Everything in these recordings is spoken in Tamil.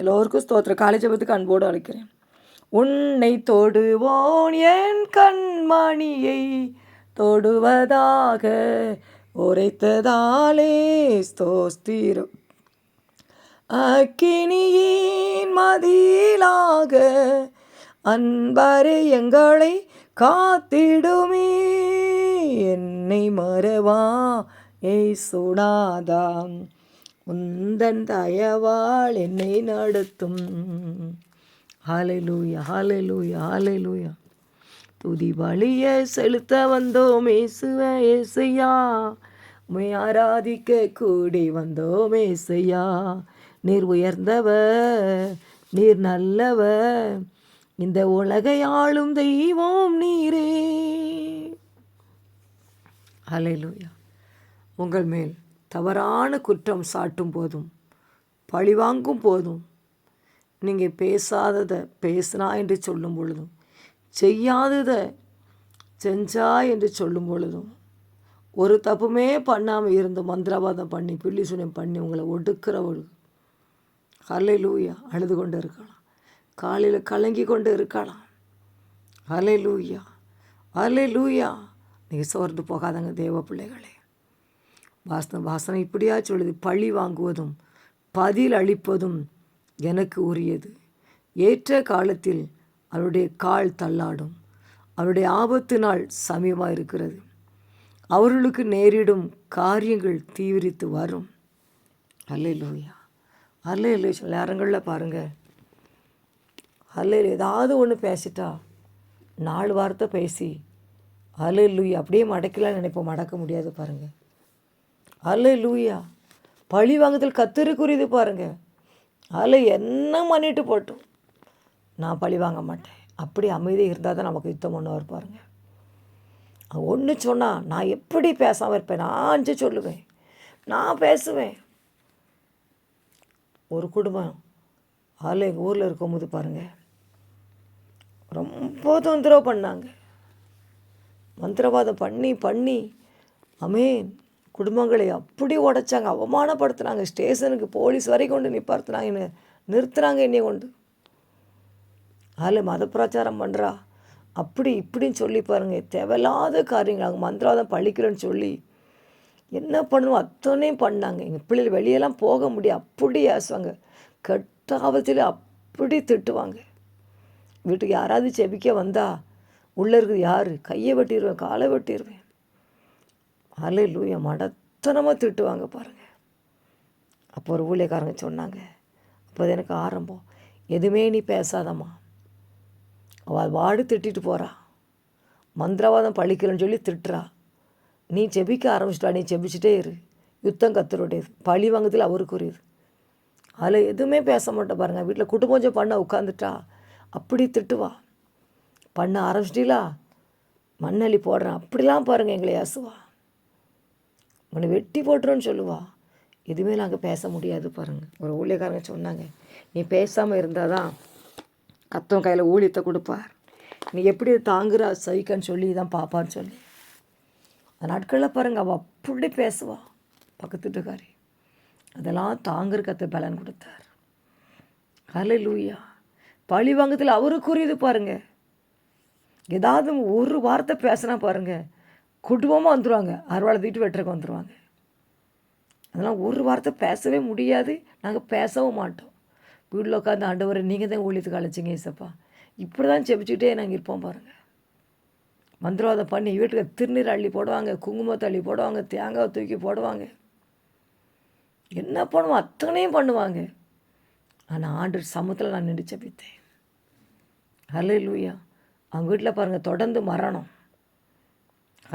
எல்லோருக்கும் ஸ்தோத்திர காலேஜ் ஜபத்துக்கு அன்போடு அழைக்கிறேன். உன்னை தொடுவோன் என் கண்மணியை தொடுவதாக உரைத்ததாலே ஸ்தோஸ்திரம். அக்கினியின் மதிலாக அன்பரே எங்களை காத்திடுமே என்னை மறவா ஏய் சுடாதாம் உந்தன் தயவாள் என்னை நடத்தும். ஹாலலூயா ஹாலலூயா ஹாலலூயா துதி வழிய செலுத்த வந்தோம் இயேசுவே இயேசையா ஆராதிக்க கூடி வந்தோம் இயேசையா நீர் உயர்ந்தவர் நீர் நல்லவர். இந்த உலகை ஆளும் தெய்வம் நீரே. ஹalleluya. உங்கள் மேல் தவறான குற்றம் சாட்டும் போதும் பழிவாங்கும் போதும் நீங்கள் பேசாததை பேசினா என்று சொல்லும் பொழுதும் செய்யாததை செஞ்சா என்று சொல்லும் பொழுதும் ஒரு தப்புமே பண்ணாமல் இருந்து மந்திரவாதம் பண்ணி பில்லி சுனியம் பண்ணி உங்களை ஒடுக்கிறவள் ஹலை லூயா அழுது கொண்டு இருக்கலாம். காலையில் கலங்கி கொண்டு இருக்கலாம். ஹலை லூயா ஹலை லூயா நீங்கள் சோர்ந்து போகாதங்க தேவ பிள்ளைகளே. வாசன வாசனை இப்படியா சொல்லுது. பழி வாங்குவதும் பதில் அளிப்பதும் எனக்கு உரியது. ஏற்ற காலத்தில் அவருடைய கால் தள்ளாடும். அவருடைய ஆபத்து நாள் சமீபமாக இருக்கிறது அவர்களுக்கு நேரிடும் காரியங்கள் தீவிரித்து வரும். அல்ல லூயா அல்ல இல்லை சில நேரங்களில் பாருங்கள் அல்ல ஏதாவது ஒன்று பேசிட்டா நாலு வார்த்தை பேசி அல்ல லூயா அப்படியே மடக்கலாம்னு நினைப்போம். மடக்க முடியாது பாருங்கள் அல்ல லூயா பழி வாங்குதல் கத்திருக்குரியது பாருங்க. அதில் என்ன பண்ணிட்டு போட்டோம்? நான் பழி வாங்க மாட்டேன். அப்படி அமைதி இருந்தால் தான் நமக்கு யுத்தம் ஒன்று பாருங்க. ஒன்று சொன்னால் நான் எப்படி பேசாமல் இருப்பேன்? நான் அஞ்சு சொல்லுவேன். நான் பேசுவேன். ஒரு குடும்பம் அதில் எங்கள் ஊரில் இருக்கும்போது பாருங்கள் ரொம்ப தொந்தரவு பண்ணாங்க. மந்திரவாதம் பண்ணி பண்ணி அமேன். குடும்பங்களை அப்படி உடைச்சாங்க. அவமானப்படுத்துனாங்க. ஸ்டேஷனுக்கு போலீஸ் வரை கொண்டு நிப்பார்த்துனாங்க. என்ன நிறுத்துனாங்க கொண்டு. அதில் மத பிரச்சாரம் பண்ணுறா அப்படி இப்படின்னு சொல்லி பாருங்கள் தேவையில்லாத காரியங்கள். அவங்க மந்திரவாதம் பழிக்கிறேன்னு சொல்லி என்ன பண்ணுவோம் அத்தனையும் பண்ணாங்க. எங்கள் பிள்ளைகள் வெளியெல்லாம் போக முடியும் அப்படி ஏசுவாங்க. கெட்டாபத்தில் அப்படி திட்டுவாங்க. வீட்டுக்கு யாராவது செபிக்க வந்தால் உள்ளே இருக்குது யார்? கையை வெட்டிடுவேன் காலை வெட்டிடுவேன் அலை லூய மடத்தனமாக திட்டுவாங்க பாருங்கள் அப்போ ஒரு ஊழியக்காரங்க சொன்னாங்க அப்போ அது எனக்கு ஆரம்பம். எதுவுமே நீ பேசாதம்மா. அவள் வாடு திட்டிட்டு போகிறா மந்திரவாதம் பழிக்கிறேன்னு சொல்லி திட்டுறா. நீ செபிக்க ஆரம்பிச்சிட்டா நீ செபிச்சிட்டே இரு. யுத்தம் கத்தருடையது. பழி வாங்கத்தில் அவருக்குரியது. அதில் எதுவுமே பேச மாட்டேன் பாருங்கள் வீட்டில் குட்டுபூஜை பண்ண உட்காந்துட்டா அப்படி திட்டுவா. பண்ண ஆரம்பிச்சிட்டீங்களா? மண்ணள்ளி போடுறேன் அப்படிலாம் பாருங்கள் எங்களை ஏசுவா உன்னை வெட்டி போட்டுருன்னு சொல்லுவா. எதுவுமே நாங்கள் பேச முடியாது பாருங்கள் ஒரு ஊழியக்காரங்க சொன்னாங்க நீ பேசாமல் இருந்தால் தான் கத்தவன் கையில் ஊழியத்தை கொடுப்பார். நீ எப்படி தாங்குற சகிக்கன்னு சொல்லி தான் பார்ப்பான்னு சொல்லி. அந்த நாட்களில் பாருங்கள் அவள் அப்படி பேசுவா. பக்கத்துட்டுக்காரி அதெல்லாம் தாங்குற கத்த பலன் கொடுத்தார். ஹலை லூயா பழி வாங்கத்தில் அவருக்குரியது பாருங்கள் ஏதாவது ஒரு வார்த்தை பேசினா பாருங்கள் குடும்பமாக வந்துடுவாங்க அறுவாளை தூக்கிட்டு வெட்டுறக்கு வந்துடுவாங்க அதெல்லாம் ஒரு வார்த்தை பேசவே முடியாது. நாங்கள் பேசவும் மாட்டோம். வீட்டில் உட்காந்து ஆண்டவரை நீங்கள் தான் ஊழியத்துக்கு அழைச்சிங்க ஏசப்பா. இப்படி தான் செபிச்சுக்கிட்டே நாங்கள் இருப்போம் பாருங்கள் மந்திரவாதம் பண்ணி வீட்டுக்கு திருநீர் அள்ளி போடுவாங்க குங்குமத்தை அள்ளி போடுவாங்க தேங்காவை தூக்கி போடுவாங்க. என்ன பண்ணுவோம் அத்தனையும் பண்ணுவாங்க. ஆனால் ஆண்டு சமத்தில் நான் நின்று செபித்தேன் ஹலே லூயா அவங்க வீட்டில் பாருங்கள் தொடர்ந்து மரணம்.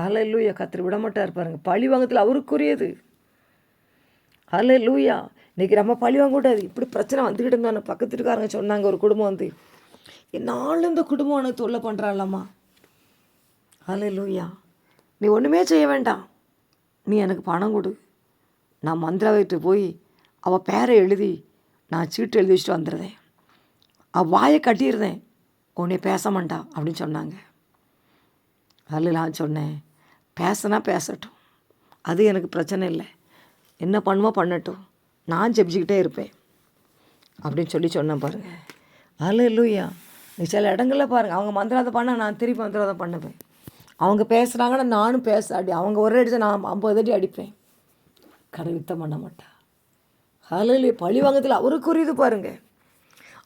அலை லூயா கத்திரி விட மாட்டார் பாருங்க. பழி வாங்கத்தில் அவருக்குரியது. அலை லூயா இன்றைக்கி நம்ம பழி வாங்க கூடாது இப்படி பிரச்சனை வந்துக்கிட்டு இருந்தாங்க பக்கத்துக்காரங்க சொன்னாங்க ஒரு குடும்பம் வந்து. என்னால் இந்த குடும்பம் எனக்கு தொல்லை பண்ணுறாள்லம்மா அலை லூயா நீ ஒன்றுமே செய்ய வேண்டாம். நீ எனக்கு பணம் கொடு. நான் மந்திராவிட்டு போய் அவள் பேரை எழுதி நான் சீட்டு எழுதி வச்சுட்டு வந்துடுறேன் அவள் வாயை கட்டியிருந்தேன் உன்னை பேச மாட்டா அப்படின்னு சொன்னாங்க. அதில் நான் சொன்னேன். பேசினா பேசட்டும். அது எனக்கு பிரச்சனை இல்லை. என்ன பண்ணுமோ பண்ணட்டும். நான் ஜெபிச்சுக்கிட்டே இருப்பேன். அப்படின்னு சொல்லி சொன்னேன் பாருங்கள் அல்ல இல்லையா நீ சில இடங்களில் பாருங்கள் அவங்க மந்திராதம் பண்ணால் நான் திருப்பி மந்திராதம் பண்ணுவேன். அவங்க பேசுகிறாங்கன்னா நானும் பேச அடி அவங்க ஒரு அடிச்சா நான் ஐம்பது அடி அடிப்பேன். கடை யுத்தம் பண்ண மாட்டா. ஹலோ பழி வாங்கத்தில் அவருக்குரியது பாருங்கள்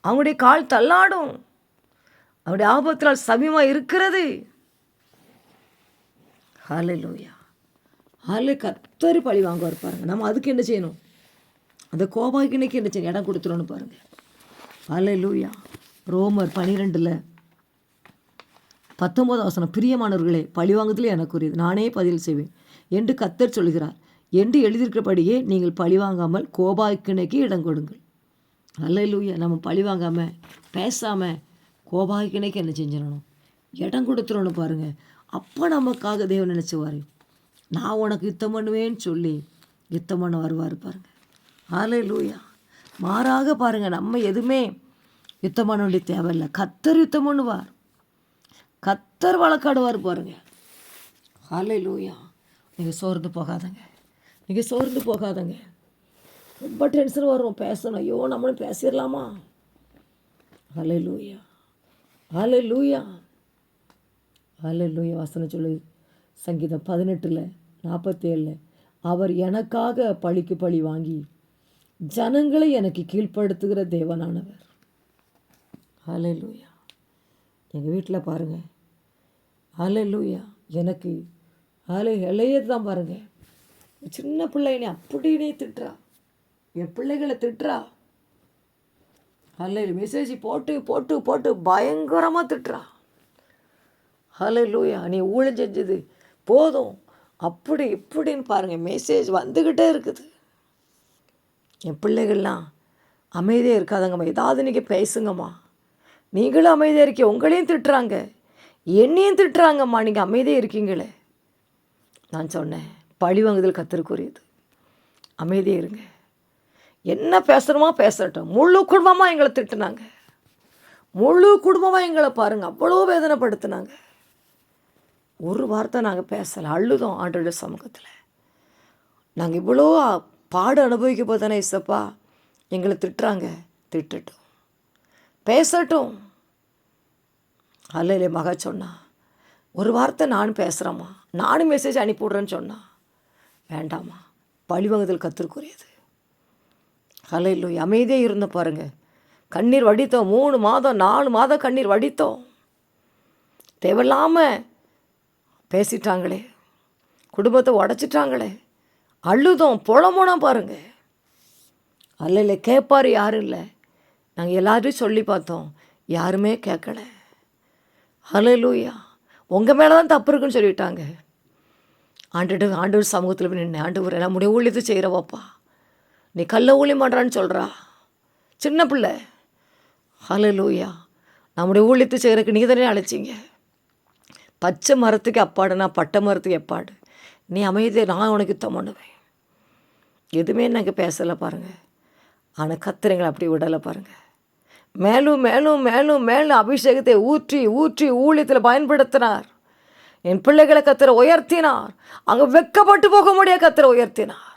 அவங்களுடைய கால் தள்ளாடும். அவருடைய ஆபத்தினால் சமயமாக இருக்கிறது. ஹalleluya ஹாலே கத்தரி பழி வாங்குவார் பாருங்கள் நம்ம அதுக்கு என்ன செய்யணும்? அந்த கோபாக்கினைக்கு என்ன செய்யணும்? இடம் கொடுத்துருன்னு பாருங்கள் ஹalleluya ரோமர் பனிரெண்டில் பத்தொம்போது வசனம் பிரியமானவர்களே பழிவாங்குதலே எனக்குரியது நானே பதில் செய்வேன். என்று கத்தர் சொல்கிறார். என்று எழுதியிருக்கிறபடியே நீங்கள் பழிவாங்காமல் கோபாக்கிணைக்கு இடம் கொடுங்கள். அல்லையிலூயா நம்ம பழி வாங்காமல் பேசாமல் கோபாக்கிணைக்கு என்ன செஞ்சிடணும்? இடம் கொடுத்துடணும் பாருங்கள் அப்போ நமக்காக தேவன் நினச்சிவார். நான் உனக்கு யுத்தம் பண்ணுவேன்னு சொல்லி யுத்தம் பண்ண வருவார் பாருங்கள் ஆலை லூயா மாறாக பாருங்கள் நம்ம எதுவுமே யுத்தம் பண்ண வேண்டிய தேவையில்லை. கத்தர் யுத்தம் பண்ணுவார். கத்தர் வழக்காடுவார் பாருங்க. ஆலை லூயா நீங்கள் சோர்ந்து போகாதங்க. நீங்கள் சோர்ந்து போகாதங்க. ரொம்ப டென்ஷன் வரும் பேசணும். ஐயோ நம்மளும் பேசிடலாமா? ஆலை லூயா ஆலை லூயா ஹalleluya வசனம் சொல்லுது சங்கீதம் பதினெட்டில் நாற்பத்தேழில் அவர் எனக்காக பழிக்கு பழி வாங்கி ஜனங்களை எனக்கு கீழ்ப்படுத்துகிற தேவனானவர். ஹalleluya. எங்கள் வீட்டில் பாருங்கள் ஹalleluya. எனக்கு அலை இளையது தான் பாருங்கள் சின்ன பிள்ளைனே அப்படினே திட்டுறா. என் பிள்ளைகளை திட்டுறா. அல்ல மெசேஜ் போட்டு போட்டு போட்டு பயங்கரமாக திட்டுறா. ஹலலூயா நீ ஊழல் செஞ்சது போதும். அப்படி இப்படின்னு பாருங்கள் மெசேஜ் வந்துக்கிட்டே இருக்குது. என் பிள்ளைகள்லாம் அமைதியாக இருக்காதங்கம்மா. ஏதாவது நீங்கள் பேசுங்கம்மா. நீங்களும் அமைதியாக இருக்கீங்க. உங்களையும் திட்டுறாங்க. என்னையும் திட்டுறாங்கம்மா. நீங்கள் அமைதியாக இருக்கீங்களே. நான் சொன்னேன் பழி வாங்குதல் கத்திருக்குரியது. அமைதியாக இருங்க. என்ன பேசுகிறோமோ பேசட்டும். முழு குடும்பமாக எங்களை திட்டுனாங்க. முழு குடும்பமாக எங்களை பாருங்கள் அவ்வளோ வேதனைப்படுத்துனாங்க. ஒரு வார்த்தை நாங்கள் பேசலை அழுதோம் ஆண்டோட சமூகத்தில். நாங்கள் இவ்வளோ பாடு அனுபவிக்க போதானே இசப்பா எங்களை திட்டுறாங்க. திட்டட்டும். பேசட்டும். அல்லையிலே மக சொன்னா ஒரு வார்த்தை நானும் பேசுகிறேம்மா நானும் மெசேஜ் அனுப்பிவிட்றேன்னு சொன்னா வேண்டாம்மா பழிவாங்குதல் கத்திருக்குரியது இல்லை அமைதியாக இருந்த பாருங்க. கண்ணீர் வடித்தோம் மூணு மாதம் நாலு மாதம் கண்ணீர் வடித்தோம். தேவையில்லாமல் பேசிட்டாங்களே. குடும்பத்தை உடச்சிட்டாங்களே. அழுதோம் புலமுனோம் பாருங்க. அல்ல இல்லை கேட்பார் யாரும் இல்லை. நாங்கள் எல்லாரையும் சொல்லி பார்த்தோம். யாருமே கேட்கல அலலூயா உங்கள் மேலே தான் தப்பு இருக்குன்னு சொல்லிட்டாங்க. ஆண்டுட்டு ஆண்டவர் சமூகத்தில் போய் நின்று ஆண்டவர் எல்லாம் முடிய ஊழியத்தை செய்கிறவாப்பா நீ கல்ல ஊழியம் பண்ணுறான்னு சொல்கிறா சின்ன பிள்ளை. ஹalleluya. நம்முடைய ஊழியத்தை செய்கிறதுக்கு நீங்கள் தானே அழைச்சிங்க. பச்சை மரத்துக்கு அப்பாடு நான் பட்டை மரத்துக்கு எப்பாடு நீ அமைதியை நான் உனக்கு யுத்தம் பண்ணுவேன் எதுவுமே நாங்கள் பேசலை பாருங்கள் ஆனால் கத்திரங்களை அப்படி விடலை பாருங்கள் மேலும் மேலும் மேலும் மேலும் அபிஷேகத்தை ஊற்றி ஊற்றி ஊழியத்தில் பயன்படுத்தினார். என் பிள்ளைகளை கத்திர உயர்த்தினார். அங்கே வெக்கப்பட்டு போக முடியாது கத்திர உயர்த்தினார்.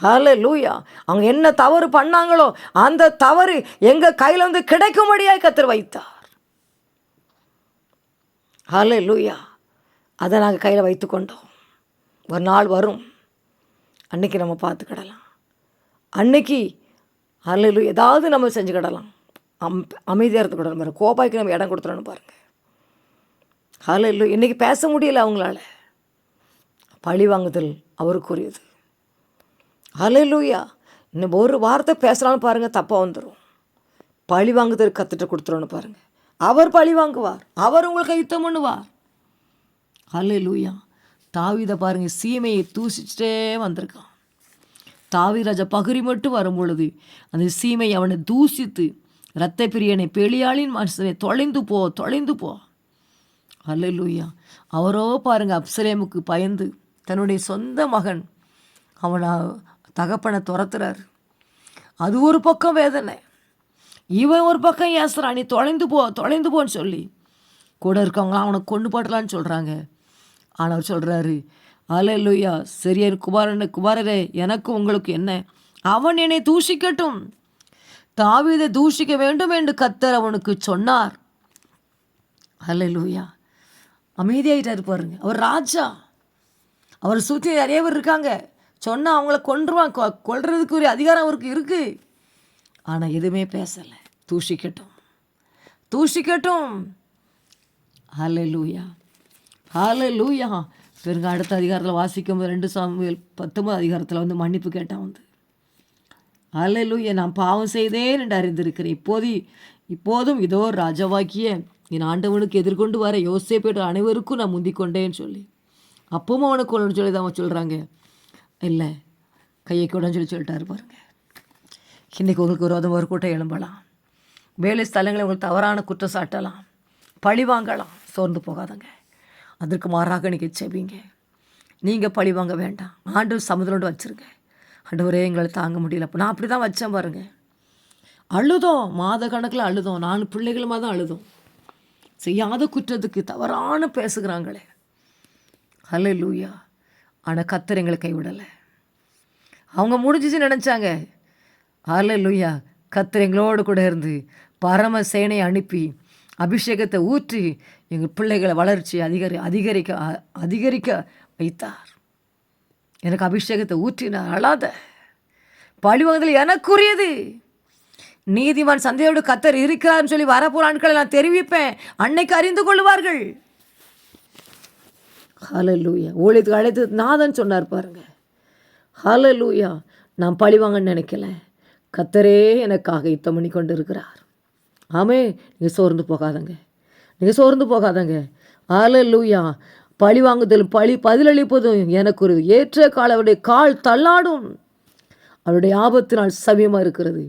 ஹலோ லூயா அவங்க என்ன தவறு பண்ணாங்களோ அந்த தவறு எங்கள் கையில் வந்து கிடைக்கும்படியாக கத்திர வைத்தார். ஹலே லூயா அதை நாங்கள் கையில் வைத்து கொண்டோம் ஒரு நாள் வரும். அன்னைக்கு நம்ம பார்த்துக்கிடலாம் அன்னைக்கு அல்லு ஏதாவது நம்ம செஞ்சுக்கிடலாம் அம் அமைதியாக இருந்துக்கிடலாம் பாருங்க கோபாய்க்கு நம்ம இடம் கொடுத்துறோன்னு பாருங்கள் ஹலோ இன்றைக்கி பேச முடியல அவங்களால. பழி வாங்குதல் அவருக்குரியது. ஹலலூயா இன்னும் ஒரு வார்த்தை பேசலான்னு பாருங்கள் தப்பாக வந்துடும் பழி வாங்குதல் கற்றுட்டு கொடுத்துருன்னு பாருங்கள் அவர் பழி வாங்குவார். அவர் உங்களுக்கு யுத்தம் பண்ணுவார். ஹலலூயா தாவிதை பாருங்கள் சீமையை தூசிச்சிட்டே வந்திருக்கான். தாவி ராஜா பகுரி மட்டும் வரும் பொழுது அந்த சீமை அவனை தூசித்து இரத்த பிரியனை பெளியாளின் மனுஷனை தொலைந்து போ தொலைந்து போ. அல்ல லூயா அவரோ பாருங்க அப்சலேமுக்கு பயந்து தன்னுடைய சொந்த மகன் அவனை தகப்பனை துரத்துறார். அது ஒரு பக்கம் வேதனை. இவன் ஒரு பக்கம் ஏசுறான் நீ தொலைந்து போ தொலைந்து போன்னு சொல்லி. கூட இருக்கவங்களாம் அவனை கொண்டு போடலான்னு சொல்கிறாங்க ஆனால் அவர் சொல்கிறாரு அலையலுயா சரியன் குமாரன் குமாரரே எனக்கு உங்களுக்கு என்ன? அவன் என்னை தூஷிக்கட்டும். தாவிதை தூஷிக்க வேண்டும் என்று கத்தர் அவனுக்கு சொன்னார். அல்லேலூயா அமைதியாயிட்டாரு பாருங்க. அவர் ராஜா. அவர் சுற்றி நிறைய பேர் இருக்காங்க. சொன்னால் அவங்கள கொன்றுவான் கொ கொல்றதுக்குரிய அதிகாரம் அவருக்கு இருக்குது ஆனால் எதுவுமே பேசலை. தூஷிக்கட்டும். தூஷிக்கட்டும். ஹalleluya லூயா பெருங்க அடுத்த அதிகாரத்தில் வாசிக்கும் ரெண்டு சாமியல் பத்தொன்பது அதிகாரத்தில் வந்து மன்னிப்பு கேட்டான் வந்து. ஹalleluya நான் பாவம் செய்தேன் என்று அறிந்திருக்கிறேன். இப்போது இப்போதும் இதோ ராஜாவாக்கிய என் ஆண்டவனுக்கு எதிர்கொண்டு வர யோசேப்பேற்ற அனைவருக்கும் நான் முந்திக்கொண்டேன்னு சொல்லி. அப்பவும் அவனுக்கு கொள்ளணும்னு சொல்லி தான் அவன் சொல்கிறாங்க இல்லை கையை கூடன்னு சொல்லி சொல்லிட்டாரு பாருங்க. இன்றைக்கி உங்களுக்கு விரோதம் ஒரு கூட்டம் எழும்பலாம். வேலை ஸ்தலங்களை உங்களுக்கு தவறான குற்றம் சாட்டலாம் பழி வாங்கலாம். சோர்ந்து போகாதங்க. அதற்கு மாறாக நீங்கள் செவிங்க நீங்கள் பழி வாங்க வேண்டாம். ஆண்டு சமுதிரோடு வச்சுருங்க. ஆண்டவரே எங்களை தாங்க முடியல. அப்போ நான் அப்படி தான் வச்சேன் பாருங்கள் அழுதோம். மாத கணக்கில் அழுதோம். நான் பிள்ளைகளுமா தான் அழுதோம். செய்யாத குற்றத்துக்கு தவறான பேசுகிறாங்களே. ஹலோ லூயா ஆனால் கத்தர் எங்களை கைவிடலை. அவங்க முடிஞ்சிச்சு நினச்சாங்க. ஹலோ லூயா கத்தர் எங்களோடு கூட இருந்து பரம சேனையை அனுப்பி அபிஷேகத்தை ஊற்றி எங்கள் பிள்ளைகளை வளர்ச்சி அதிகரி அதிகரிக்க அதிகரிக்க வைத்தார். எனக்கு அபிஷேகத்தை ஊற்றினார் அழாத. பழிவாங்குதல் எனக்குரியது. நீதிமான் சந்தையோடு கத்தர் இருக்கிறார்னு சொல்லி வரப்போற நாட்களை நான் தெரிவிப்பேன். அன்னைக்கு அறிந்து கொள்வார்கள் ஹலலூயா ஊழியத்துக்கு அழைத்து நாதன் சொன்னார் பாருங்க. ஹலலூயா நான் பழிவாங்கன்னு நினைக்கல. கத்தரே எனக்காக யுத்தம் பண்ணி கொண்டு இருக்கிறார் ஆமே நீங்கள் சோர்ந்து போகாதங்க. நீங்கள் சோர்ந்து போகாதங்க. ஹalleluya பழி வாங்குதலும் பழி பதிலளிப்பதும் எனக்கு ஒரு ஏற்ற கால அவருடைய கால் தள்ளாடும். அவருடைய ஆபத்தினால் சமயமாக இருக்கிறது.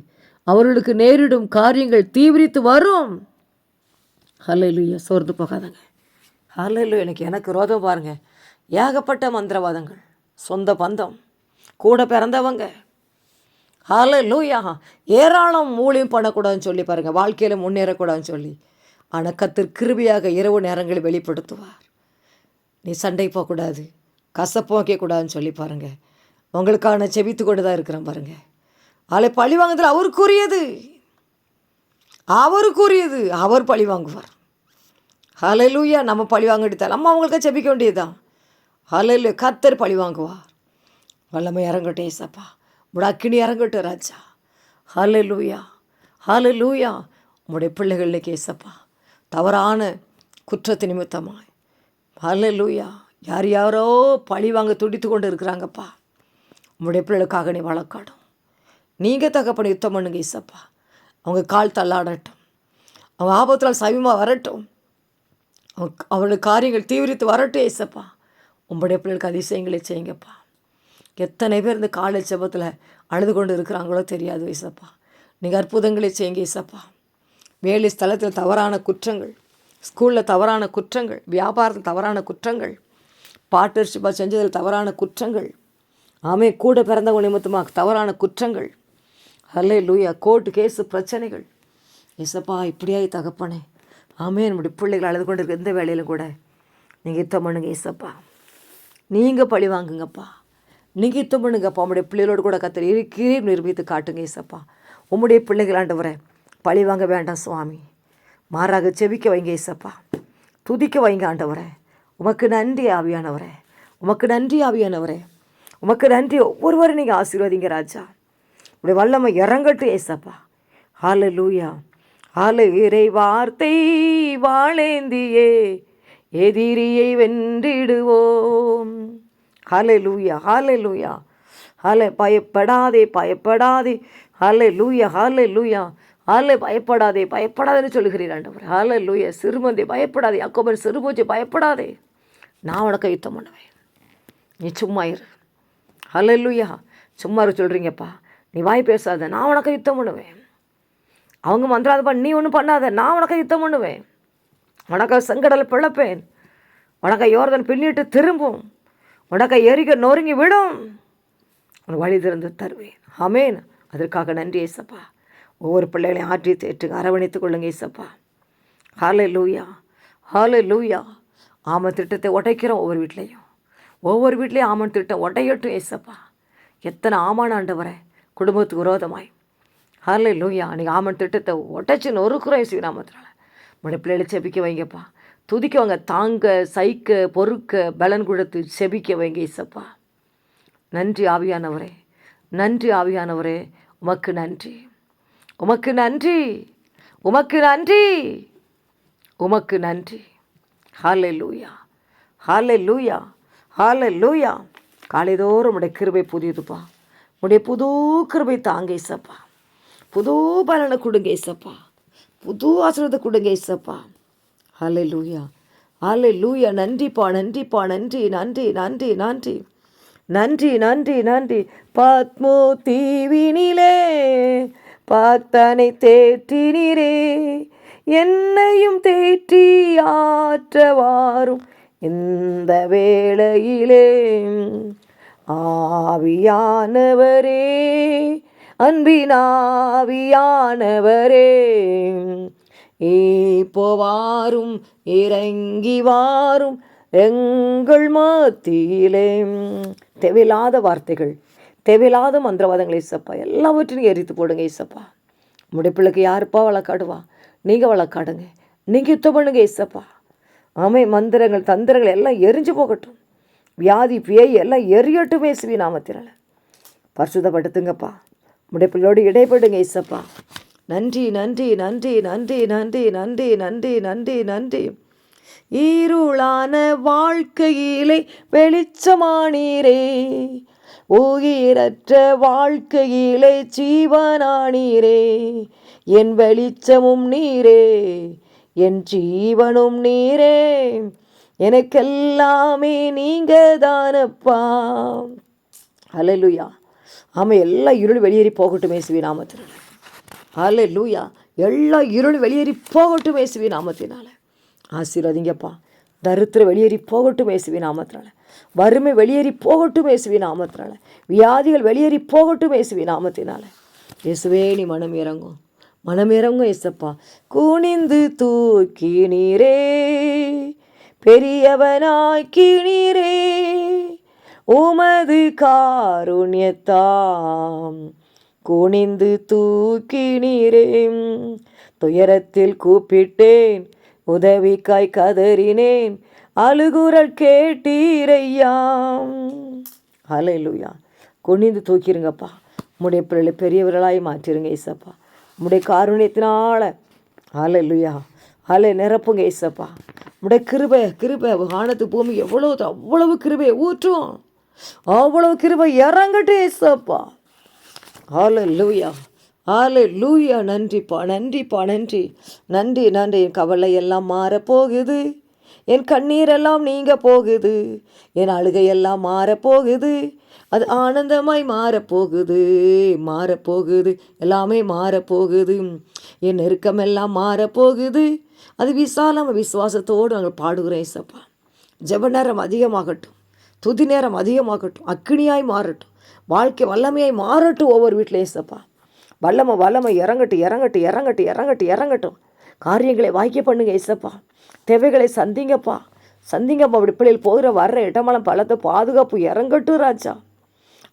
அவர்களுக்கு நேரிடும் காரியங்கள் தீவிரித்து வரும். ஹalleluya சோர்ந்து போகாதங்க. ஹalleluya எனக்கு எனக்கு ரோதம் பாருங்க. ஏகப்பட்ட மந்திரவாதங்கள் சொந்த பந்தம் கூட பிறந்தவங்க ஹalleluya. ஏராளம் ஊழியம் பண்ணக்கூடாதுன்னு சொல்லி பாருங்கள் வாழ்க்கையில் முன்னேறக்கூடாதுன்னு சொல்லி. ஆனால் கத்தர் கிருபியாக இரவு நேரங்களில் வெளிப்படுத்துவார். நீ சண்டை போகக்கூடாது. கசப்பு வைக்கக்கூடாதுன்னு சொல்லி பாருங்கள் உங்களுக்கான செபித்து கொண்டு தான் இருக்கிறேன் பாருங்கள் ஆளை பழி வாங்குதல் அவருக்குரியது. அவருக்குரியது. அவர் பழி வாங்குவார். ஹலலூயா நம்ம பழி வாங்கிட்டு நம்ம அவங்களுக்கு செபிக்க வேண்டியதுதான். ஹலலு கத்தர் பழி வாங்குவார். வல்லமை சப்பா ஏசப்பா முடாக்கினி இறங்கட்டும் ராஜா. ஹலு லூயா ஹலு லூயா உங்களுடைய பிள்ளைகளுக்கு ஏசப்பா தவறான குற்றத்து நிமித்தமாய். லூயா யார் யாரோ பழி வாங்க துடித்து கொண்டு இருக்கிறாங்கப்பா உங்களுடைய பிள்ளைகளுக்காக நீ வழக்காடும் நீங்கள் தகப்பன யுத்தம் பண்ணுங்க ஏசப்பா அவங்க கால் தள்ளாடட்டும். அவன் ஆபத்தில் சமீபமாக வரட்டும். அவங்க- அவளுடைய காரியங்கள் தீவிரித்து வரட்டும் ஏசப்பா உங்களுடைய பிள்ளைகளுக்கு அதிசயங்களை செய்யுங்கப்பா. எத்தனை பேர் இந்த காலை செபத்தில் அழுது கொண்டு இருக்கிறாங்களோ தெரியாது இசப்பா நீங்கள் அற்புதங்களை செய்யுங்க இசப்பா வேலை ஸ்தலத்தில் தவறான குற்றங்கள் ஸ்கூலில் தவறான குற்றங்கள் வியாபாரத்தில் தவறான குற்றங்கள் பார்ட்னர்ஷிப்பாக செஞ்சதில் தவறான குற்றங்கள் ஆமே கூட பிறந்தவங்க நிமித்தமாக தவறான குற்றங்கள். ஹலே லூயா கோர்ட்டு கேஸு பிரச்சனைகள். இசப்பா இப்படியாய் தகப்பனே. ஆமே நம்முடைய பிள்ளைகள் அழுது கொண்டு இருக்க எந்த வேலையிலும் கூட நீங்கள் யுத்தம் பண்ணுங்க இசப்பா நீங்கள் பழி வாங்குங்கப்பா. நீங்கள் தும்பணுங்கப்பா உங்களுடைய பிள்ளைகளோடு கூட கத்திர இருக்கிறீர் நிரூபித்து காட்டுங்க ஏசப்பா. உம்முடைய பிள்ளைகள் ஆண்டவரே பழி வாங்க வேண்டாம் சுவாமி. மாறாக செவிக்க வைங்க ஏசப்பா. துதிக்க வைங்க ஆண்டவரே. உமக்கு நன்றி ஆவியானவரே. உமக்கு நன்றி ஆவியானவரே. உமக்கு நன்றி ஒவ்வொருவரும் நீங்கள் ஆசீர்வதிங்க ராஜா. உடைய வல்லமை இறங்கட்டும் ஏசப்பா. ஹால லூயா ஹால இறை வார்த்தை வாழேந்தியே. எதிரியை வென்றிடுவோம். ஹாலே லூயா ஹாலே லூயா ஹாலே பயப்படாதே பயப்படாதே. ஹாலே லூயா ஹாலே லூயா ஹாலே பயப்படாதே பயப்படாதேன்னு சொல்லுகிறீர் ஆண்டவர். ஹாலே லூயா சிறுமந்தை பயப்படாதே. அக்கோபர் சிறுபூச்சி பயப்படாதே. நான் உனக்கு யுத்தம் பண்ணுவேன். நீ சும்மா இரு. ஹalleluya. சும்மா இரு சொல்கிறீங்கப்பா நீ வாய் பேசாத. நான் உனக்கு யுத்தம் பண்ணுவேன். அவங்க மந்திராதப்பா நீ ஒன்றும் பண்ணாத. நான் உனக்கு யுத்தம் பண்ணுவேன். உனக்கு செங்கடலை பிழப்பேன் உனக்கு யோர்தன் பின்னிட்டு திரும்பும். உனக்கை எரிக்க நொறுங்கி விடும். உனக்கு வழி திறந்து தருவேன். ஆமேன். அதற்காக நன்றி ஏசப்பா. ஒவ்வொரு பிள்ளைகளையும் ஆற்றி தேற்றுங்க அரவணைத்துக் கொள்ளுங்க ஏசப்பா. ஹாலே லூயா ஹாலே லூயா ஆமன் திட்டத்தை உடைக்கிறோம் ஒவ்வொரு வீட்லேயும். ஒவ்வொரு வீட்லேயும் ஆமன் திட்டம் உடையட்டும் ஏசப்பா. எத்தனை ஆமான ஆண்டவரை குடும்பத்துக்கு விரோதமாய். ஹலே லூயா நீங்கள் ஆமன் திட்டத்தை உடச்சி நொறுக்குறோம் இயேசுவின் நாமத்தினால. உடைய பிள்ளைகளை செபிக்க வைங்கப்பா. துதிக்கவங்க தாங்க சைக்க பொறுக்க பலன் கொடுத்து செபிக்க வைங்க இசப்பா நன்றி ஆவியானவரே. நன்றி ஆவியானவரே. உமக்கு நன்றி. உமக்கு நன்றி. உமக்கு நன்றி. உமக்கு நன்றி. ஹாலே லூயா ஹாலே லூயா ஹாலே லூயா காலைதோறும் உடைய கிருபை புதியதுப்பா. உடைய புது கிருபை தாங்க இசப்பா புது பலனை கொடுங்க இசப்பா புது ஆசிரியத்தை கொடுங்க இசப்பா ஹாலே லூயா ஹாலே லூயா நன்றிப்பா நன்றிப்பா நன்றி நன்றி நன்றி நன்றி. நன்றி நன்றி நன்றி. பாத்மோ தீவினிலே பார்த்தனை தேற்றினீரே. என்னையும் தேற்றி ஆற்றவாரும் இந்த வேளையிலே. ஆவியானவரே அன்பினாவியானவரே இப்போ வாரும் இறங்கி வாரும் எங்கள் மத்தியிலே. தேவையில்லாத வார்த்தைகள் தேவையில்லாத மந்திரவாதங்கள் ஈசப்பா எல்லாவற்றையும் எரித்து போடுங்க ஈசப்பா உங்களுடைய பிள்ளைக்கு யாருப்பா வழக்காடுவா? நீங்கள் வழக்காடுங்க. நீங்கள் யுத்தம் பண்ணுங்க ஈசப்பா ஆமை மந்திரங்கள் தந்திரங்கள் எல்லாம் எரிஞ்சு போகட்டும். வியாதி பேய் எல்லாம் எரியட்டும் இயேசுவி நாமத்தினால. பரிசுதப்படுத்துங்கப்பா உடைய பிள்ளையோடு இடைப்படுங்க ஈசப்பா நன்றி நன்றி நன்றி நன்றி நன்றி நன்றி நன்றி நன்றி நன்றி. இருளான வாழ்க்கையிலே வெளிச்சமானீரே. உயிரற்ற வாழ்க்கையிலே ஜீவனானீரே. என் வெளிச்சமும் நீரே என் ஜீவனும் நீரே. எனக்கெல்லாமே நீங்க தானப்பா அலலுயா ஆமாம் எல்லாம் இருள் வெளியேறி போகட்டும் இயேசுவி நாமத்தினால லூயா எல்லா இருள் வெளியேறி போகட்டும் இயேசுவி நாமத்தினால. ஆசீர்வதிங்கப்பா. தரித்திரம் வெளியேறி போகட்டும் இயேசுவி நாமத்தினால. வறுமை வெளியேறி போகட்டும் இயேசுவி நாமத்தினால. வியாதிகள் வெளியேறி போகட்டும் இயேசுவி நாமத்தினால. இயேசுவே நீ மனம் இறங்கும். மனம் இறங்கும் இயேசப்பா. குனிந்து தூக்கி நீரே. பெரியவனாக்கி நீரே உமது காருண்யத்தாம். குனிந்து தூக்கி துயரத்தில் கூப்பிட்டேன் உதவிக்காய் கதறினேன் அழுகுரல் கேட்டீரையாம் அலையிலுயா குனிந்து தூக்கிருங்கப்பா. உடைய பிள்ளை பெரியவர்களாய் மாற்றிருங்க ஏசப்பா. உடைய காருண்யத்தினால. அலையிலுயா அலை நிரப்புங்க ஏசப்பா. உடைய கிருபை கிருபை வானத்து பூமி எவ்வளோ அவ்வளவு கிருபையை ஊற்றும். அவ்வளவு கிருபை இறங்கட்டும் ஏசப்பா. ஆல லூயா ஆல லூயா நன்றிப்பா நன்றிப்பா நன்றி. நன்றி நன்றி. என் கவலை எல்லாம் மாறப்போகுது. என் கண்ணீரெல்லாம் நீங்க போகுது. என் அழுகையெல்லாம் மாறப்போகுது. அது ஆனந்தமாய் மாறப்போகுது. மாறப்போகுது. எல்லாமே மாறப்போகுது. என் நெருக்கமெல்லாம் மாறப்போகுது. அது விசாலம் விசுவாசத்தோடு நாங்கள் பாடுகிறோம் சப்பா ஜெப நேரம் அதிகமாகட்டும். துதி நேரம் அதிகமாகட்டும். அக்கினியாய் மாறட்டும். வாழ்க்கை வல்லமையை மாறட்டும் ஒவ்வொரு வீட்டில் ஏசப்பா. வல்லமை வல்லமை இறங்கட்டும் இறங்கட்டும் இறங்கட்டும் இறங்கட்டும் இறங்கட்டும். காரியங்களை வாய்க்க பண்ணுங்க ஏசப்பா. தேவைகளை சந்திங்கப்பா. சந்திங்கப்பா அப்படி பிள்ளைகள் போகிற வர்ற இடமெல்லாம் பலத்தை பாதுகாப்பு இறங்கட்டும் ராஜா.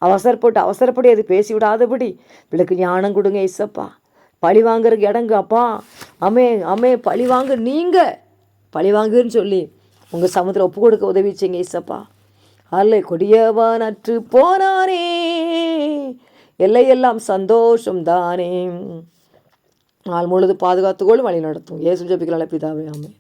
அவசரப்பட்டு அவசரப்படி அது பேசி விடாதபடி பிள்ளைக்கு ஞானம் கொடுங்க ஏசப்பா. பழி வாங்குறதுக்கு இடங்க அப்பா அமே அமே பழி வாங்க நீங்கள் பழி வாங்குன்னு சொல்லி உங்கள் சமுத்திரம் ஒப்பு கொடுக்க உதவி செய்யுங்க ஏசப்பா. அல்லை கொடியவன் அற்று போனானே. எல்லையெல்லாம் சந்தோஷம் தானே. நாள் முழுது பாதுகாத்துக்கொள்ளும் வழி நடத்தும். ஏசு ஜபிக்கலாம் பிதாவே ஆமே